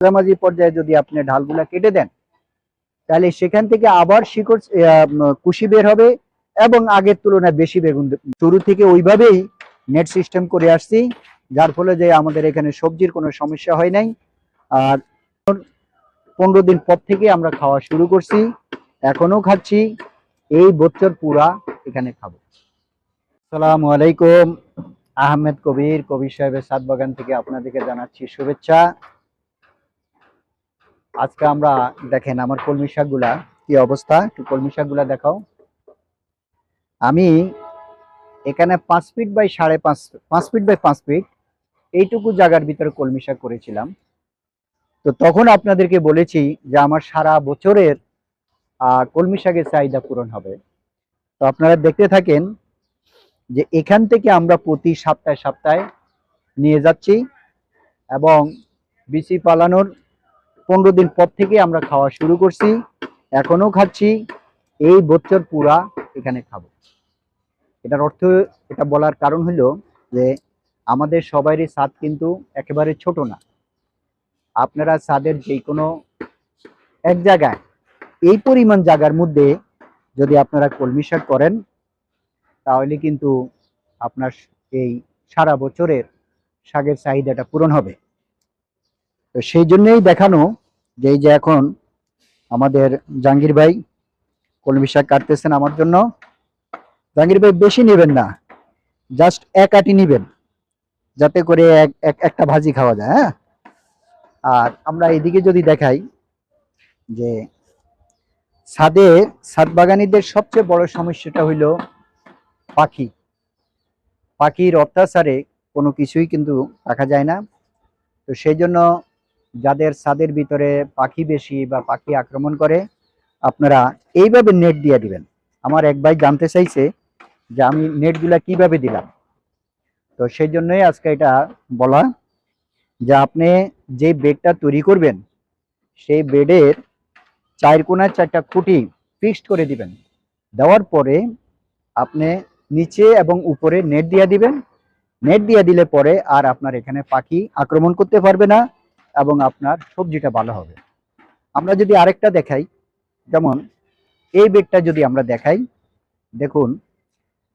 মাঝামাঝি পর্যায়ে যদি আপনি ঢালগুলা কেটে দেন, তাহলে সেখান থেকে আবার শিকড় কুশি বের হবে এবং আগের তুলনায় বেশি বেগুন শুরু থেকে ওইভাবেই নেট সিস্টেম করে আসছি, যার ফলে যে আমাদের এখানে সবজির কোনো সমস্যা হয় নাই। আর পনেরো দিন পর থেকে আমরা খাওয়া শুরু করছি, এখনও খাচ্ছি, এই বছর পুরা এখানে খাব। সালাম আলাইকুম, আহমেদ কবির কবির সাহেবের সাত বাগান থেকে আপনাদেরকে জানাচ্ছি শুভেচ্ছা। আজকে আমরা দেখেন আমার কলমি শাকগুলা কি অবস্থা? একটু কলমি শাকগুলা দেখাও। আমি এখানে পাঁচ ফিট বাই সাড়ে পাঁচ পাঁচ ফিট বাই পাঁচ ফিট এইটুকু জায়গার ভিতরে কলমি শাক করেছিলাম। তো তখন আপনাদেরকে বলেছি যে আমার সারা বছরের কলমি শাকের চাহিদা পূরণ হবে। তো আপনারা দেখতে থাকেন যে এখান থেকে আমরা প্রতি সপ্তাহে সপ্তাহে নিয়ে যাচ্ছি এবং বিচি পালানোর পনেরো দিন পর থেকে আমরা খাওয়া শুরু করছি। এখনও খাচ্ছি। এই বছর পুরা এখানে খাব। এটার অর্থ, এটা বলার কারণ হলো যে আমাদের সবারই স্বাদ কিন্তু একেবারে ছোট না। আপনারা স্বাদের যে কোনো এক জায়গায়, এই পরিমাণ জায়গার মধ্যে যদি আপনারা কলমি শাক করেন, তাহলে কিন্তু আপনার এই সারা বছরের শাকের চাহিদাটা পূরণ হবে। তো সেই জন্যই দেখানো যে এই যে এখন আমাদের জাহাঙ্গীর ভাই কলমি শাক কাটতেছেন আমার জন্য। জাহাঙ্গীর ভাই বেশি নেবেন না জাস্ট এক আটি নিবেন, যাতে করে এক, এক- একটা ভাজি খাওয়া যায় হ্যাঁ? আর আমরা এদিকে যদি দেখাই যে ছাদে ছাদ বাগানীদের সবচেয়ে বড় সমস্যাটা হইল পাখি। পাখির অত্যাচারে কোনো কিছুই কিন্তু রাখা যায় না। তো সেই জন্য যাদের ছাদের ভিতরে পাখি বেশি বা পাখি আক্রমণ করে, আপনারা এইভাবে নেট দিয়ে দিবেন। আমার এক ভাই জানতে চাইছে যে আমি নেটগুলা কীভাবে দিলাম। তো সেই জন্যই আজকে এটা বলা যে আপনি যে বেডটা তৈরি করবেন, সেই বেডের চার কোনায় চারটা খুঁটি ফিক্সড করে দিবেন। দেওয়ার পরে আপনি নিচে এবং উপরে নেট দিয়ে দিবেন। নেট দিয়ে দিলে পরে আর আপনার এখানে পাখি আক্রমণ করতে পারবে না। এবং আপনার সবজিটা ভালো হবে। আমরা যদি আরেকটা দেখাই, যেমন এই বেডটা যদি আমরা দেখাই, দেখুন,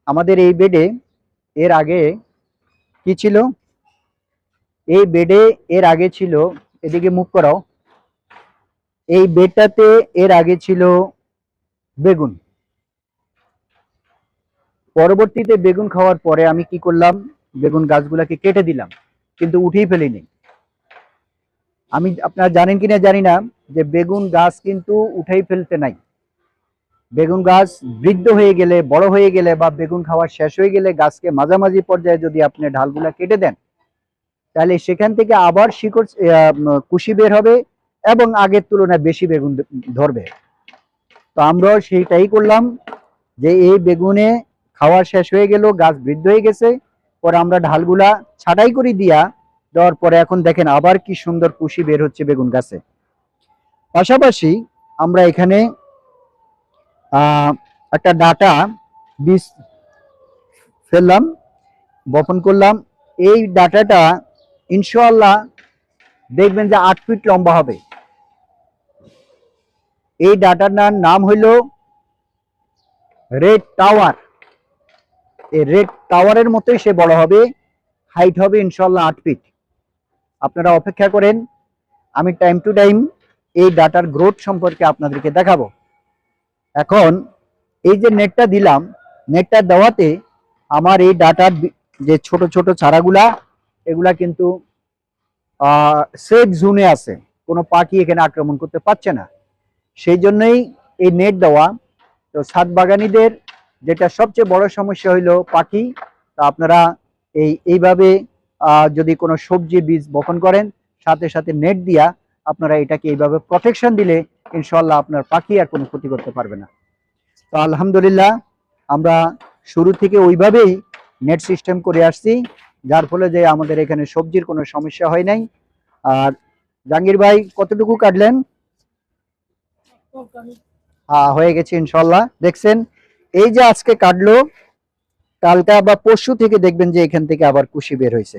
আমাদের এই বেডে এর আগে কি ছিল? এই বেডে এর আগে ছিল, এদিকে মুখ করাও, এই বেডটাতে এর আগে ছিল বেগুন। পরবর্তীতে বেগুন খাওয়ার পরে আমি কি করলাম, বেগুন গাছগুলাকে কেটে দিলাম, কিন্তু উঠেই ফেলিনি। আমি আপনারা জানেন কিনা জানি না যে বেগুন গাছ কিন্তু উঠেই ফেলতে নাই। বেগুন গাছ বৃদ্ধ হয়ে গেলে, বড় হয়ে গেলে বা বেগুন খাওয়া শেষ হয়ে গেলে গাছকে মাঝামাঝি পর্যায়ে যদি আপনি ঢালগুলা কেটে দেন, তাহলে সেখান থেকে আবার শিকড় কুশি বের হবে এবং আগের তুলনায় বেশি বেগুন ধরবে। তো আমরাও সেইটাই করলাম যে এই বেগুনে খাওয়া শেষ হয়ে গেল, গাছ বৃদ্ধ হয়ে গেছে, পরে আমরা ঢালগুলা ছাটাই করে দিয়া দেওয়ার পরে এখন দেখেন আবার কি সুন্দর কুশি বের হচ্ছে বেগুন গাছে। পাশাপাশি আমরা এখানে একটা ডাটা বীজ ফেললাম, বপন করলাম। এই ডাটাটা ইনশাল্লাহ দেখবেন যে আট ফিট লম্বা হবে। এই ডাটাটার নাম হইল রেড টাওয়ার। এই রেড টাওয়ারের মতোই সে বড় হবে, হাইট হবে ইনশাল্লাহ আট ফিট। আপনারা অপেক্ষা করেন। আমি টাইম টু টাইম এই ডাটার গ্রোথ সম্পর্কে আপনাদেরকে দেখাবো। এখন এই যে নেটটা দিলাম নেটটা দেওয়াতে আমার এই ডাটার যে ছোট ছোট চারাগুলা, এগুলা কিন্তু সেফ জোনে আছে। কোনো পাখি এখানে আক্রমণ করতে পারছে না। সেই জন্যই এই নেট দেওয়া। তো ছাদ বাগানীদের যেটা সবচেয়ে বড় সমস্যা হইল পাখি। তা আপনারা এই, এইভাবে যদি কোনো সবজি বীজ বপন করেন, সাথে সাথে নেট দিয়া আপনারা এটাকে এইভাবে প্রটেকশন দিলে ইনশাল্লাহ আপনার পাখি আর কোনো ক্ষতি করতে পারবে না। তো আলহামদুলিল্লাহ, আমরা শুরু থেকে ওইভাবেই নেট সিস্টেম করে আসছি, যার ফলে যে আমাদের এখানে সবজির কোনো সমস্যা হয় নাই। আর জাহাঙ্গীর ভাই, কতটুকু কাটলেন? হ্যাঁ হয়ে গেছে ইনশাল্লাহ দেখছেন, এই যে আজকে কাটলো কালকা বা পরশু থেকে দেখবেন যে এখান থেকে আবার কুশি বের হয়েছে।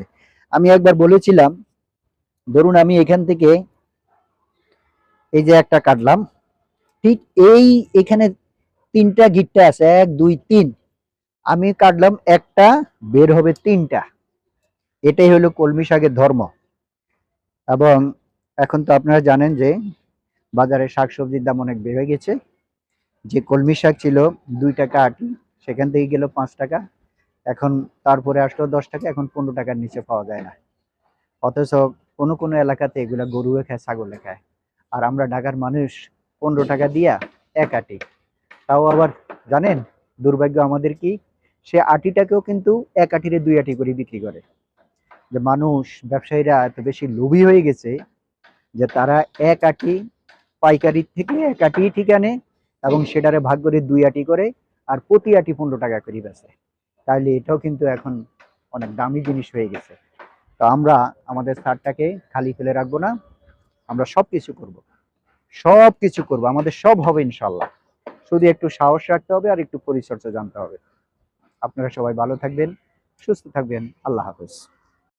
আমি একবার বলেছিলাম, ধরুন আমি এখান থেকে এই যে একটা কাটলাম, ঠিক এই এখানে তিনটা গিটটা আছে, এক, দুই, তিন। আমি কাটলাম একটা, বের হবে তিনটা। এটাই হলো কলমি শাকের ধর্ম। এবং এখন তো আপনারা জানেন যে বাজারে শাকসবজির দাম অনেক বেড়ে গেছে। যে কলমি শাক ছিল দুই টাকা আটি, সেখান থেকে গেল পাঁচ টাকা। এখন তারপরে আসলো দশ টাকা, এখন পনেরো টাকার নিচে পাওয়া যায় না। অথচ কোনো কোনো এলাকাতে এগুলা গরুয়ে খায় ছাগলে খায়। আর আমরা ঢাকার মানুষ পনেরো টাকা দিয়া এক আটি। তাও আবার জানেন, দুর্ভাগ্য আমাদের কি, সে আটিটাকেও কিন্তু এক আটিরে দুই আটি করে বিক্রি করে। যে মানুষ, ব্যবসায়ীরা এত বেশি লোভী হয়ে গেছে যে তারা এক আটি পাইকারি থেকে এক আটি ঠিকানে এবং সেটারে ভাগ করে দুই আটি করে আর প্রতি আটি পনেরো টাকা করে বেচে। তাহলে এটাও কিন্তু এখন অনেক দামি জিনিস হয়ে গেছে। তো আমরা আমাদের সারটাকে খালি ফেলে রাখব না, আমরা সব কিছু করব। সব কিছু করব, আমাদের সব হবে ইনশাল্লাহ শুধু একটু সাহস রাখতে হবে আর একটু পরিচর্যা জানতে হবে। আপনারা সবাই ভালো থাকবেন, সুস্থ থাকবেন, আল্লাহ হাফেজ।